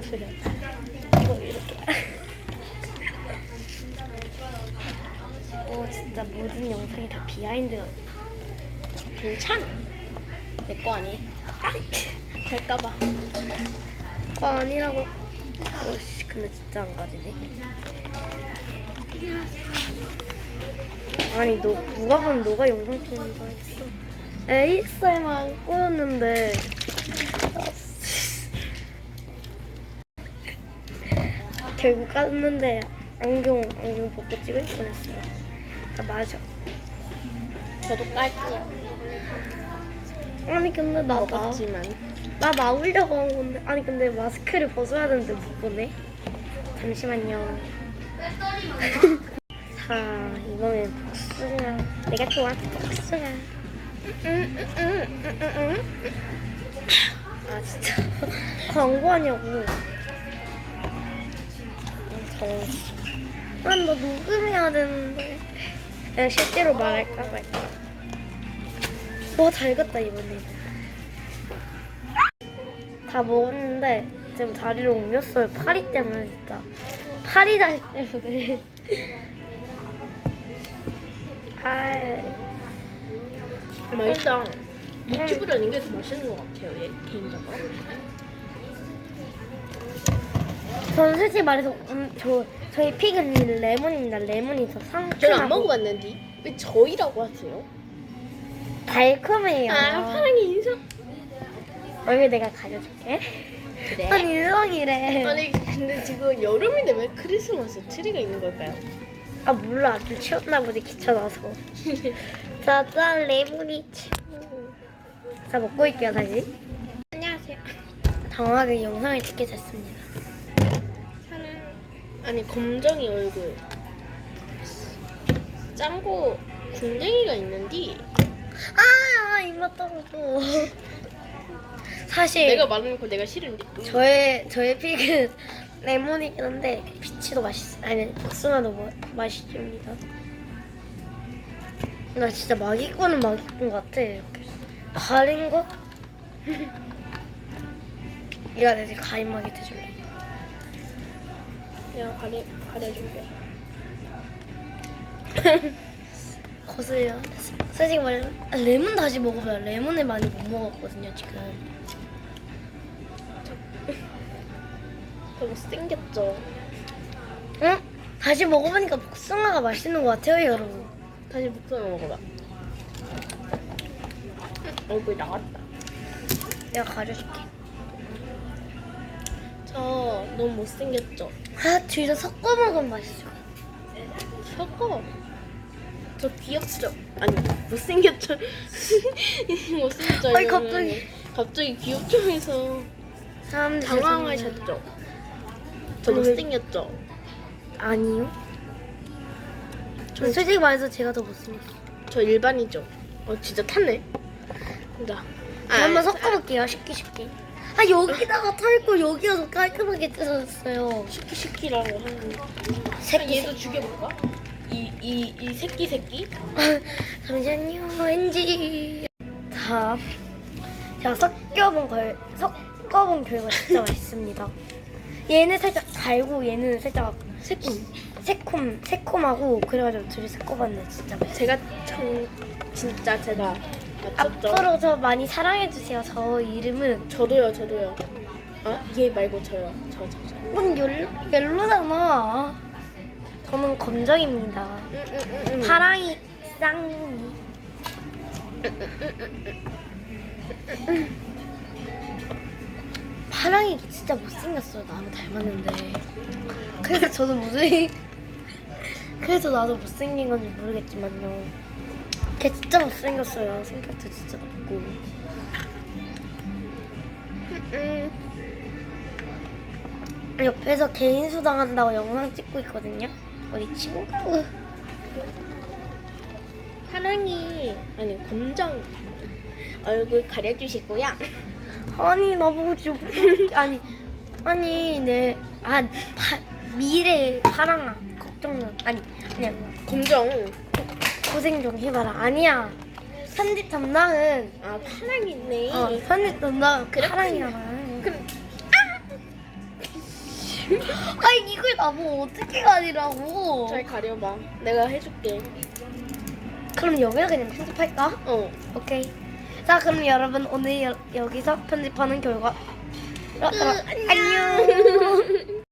그래. 이거 이렇게. 오 진짜 모든 영상이 다 비하인드가 괜찮아. 내거 아니? 될까봐. 거 아니라고. 오씨 근데 진짜 안 가지네. 아니 너 누가 보면 너가 영상 찍는 거 했어. ASMR 꼬였는데. 결국 깠는데 안경 안경 벗고 찍을 뻔했어요. 아 맞아. 저도 깔게요. 아니 근데 나 나. 먹었지만. 나 나오려고 한 건데 아니 근데 마스크를 벗어야 되는데 못 보네 잠시만요 자 이번엔 복숭아 내가 좋아하는 복숭아 아 진짜 광고 하냐고 아너 녹음해야 되는데 내가 실제로 말할까 말까 와잘 갔다 이번에는 다 먹었는데 지금 다리를 옮겼어요. 파리 때문에 진짜. 파리 다리 때문에. 아, 맛있다. 유튜브라는 게 더 맛있는 것 같아요, 얘 개인적으로. 저는 솔직히 말해서 음, 저 저희 픽은 레몬입니다. 레몬이 더 상큼하고 저는 안 먹어봤는데 왜 저희라고 하세요? 달콤해요. 아, 파랑이 인성. 얼굴 내가 가려줄게. 그래? 넌 인성이래. 아니 근데 지금 여름인데 왜 크리스마스 트리가 있는 걸까요? 아 몰라. 좀 치웠나 보지 귀찮아서. 짜잔 레몬이. 자 먹고 있게요 다시. 안녕하세요. 당황하게 영상을 찍게 됐습니다. 아니 검정이 얼굴. 짱구 궁뎅이가 있는데 아 입맛 떨어져. 사실 내가 말해놓고 내가 싫은데. 저의 저의 픽은 레몬이긴 한데 피치도 맛있어. 아니 복숭아도 뭐, 맛있습니다. 나 진짜 마기꾼은 마기꾼 같아. 이렇게 가린 거? 얘가 내 가임막이 돼줄래. 내가 가려 가려줄게. 거슬려. 솔직히 말해 레몬 다시 먹어봐요. 레몬을 많이 못 먹었거든요 지금. 너무 생겼죠. 응? 다시 먹어보니까 복숭아가 맛있는 것 같아요 여러분. 다시 목소리 먹어봐. 얼굴 나왔다. 내가 가려줄게. 저 너무 못생겼죠? 아 둘 다 섞어 먹으면 같아. 섞어. 저 귀엽죠? 아니 못생겼죠? 못생겼죠? 아니, 이러면 갑자기. 갑자기 귀엽죠 해서 사람들 당황하셨죠? 저 아니, 왜- 못생겼죠? 아니요. 저 솔직히 말해서 제가 더 못생겼어요. 저 일반이죠? 어 진짜 탔네. 자, 아, 한번 섞어볼게요. 쉽게 쉽게. 아 여기다가 털고 여기가 더 깔끔하게 뜯어졌어요. 시키 시키라고 하는. 새끼 얘도 죽여볼까? 이 이 이 새끼 새끼? 잠시만요. 왠지 다 제가 섞여본 걸 섞어본 결과 진짜 맛있습니다. 얘는 살짝 달고 얘는 살짝 새끼. 새콤 새콤하고 그래가지고 둘이 섞어봤는데 진짜 맛있어요. 제가 참 진짜 제가? 앞으로 저 많이 사랑해 주세요. 저 이름은 저도요 저도요. 아 얘 말고 저요. 저 저 저. 이건 열 옐로잖아. 저는 검정입니다. 음, 음, 음, 음. 파랑이 쌍이. 파랑이도 진짜 못생겼어요. 나랑 닮았는데. 그래서 저도 무슨 그래서 나도 못생긴 건지 모르겠지만요. 걔 진짜 못생겼어요. 성격도 진짜 나쁘고. 음. 옆에서 개인 수당한다고 영상 찍고 있거든요. 우리 친구. 사랑이 아니 검정 얼굴 가려주시고요. 아니 나보고 좀 아니 아니 내아 미래 파랑아 걱정 아니 그냥 검정. 고생 좀 해봐라 아니야 편집 담당은 아 파랑이네. 어 편집 담당은 그렇군요. 파랑이잖아 그럼 아니 이걸 나보고 어떻게 가리라고 잘 가려봐. 내가 해줄게. 그럼 여기다 그냥 편집할까? 어. 오케이 자 그럼 여러분 오늘 여, 여기서 편집하는 결과 어, 어, 안녕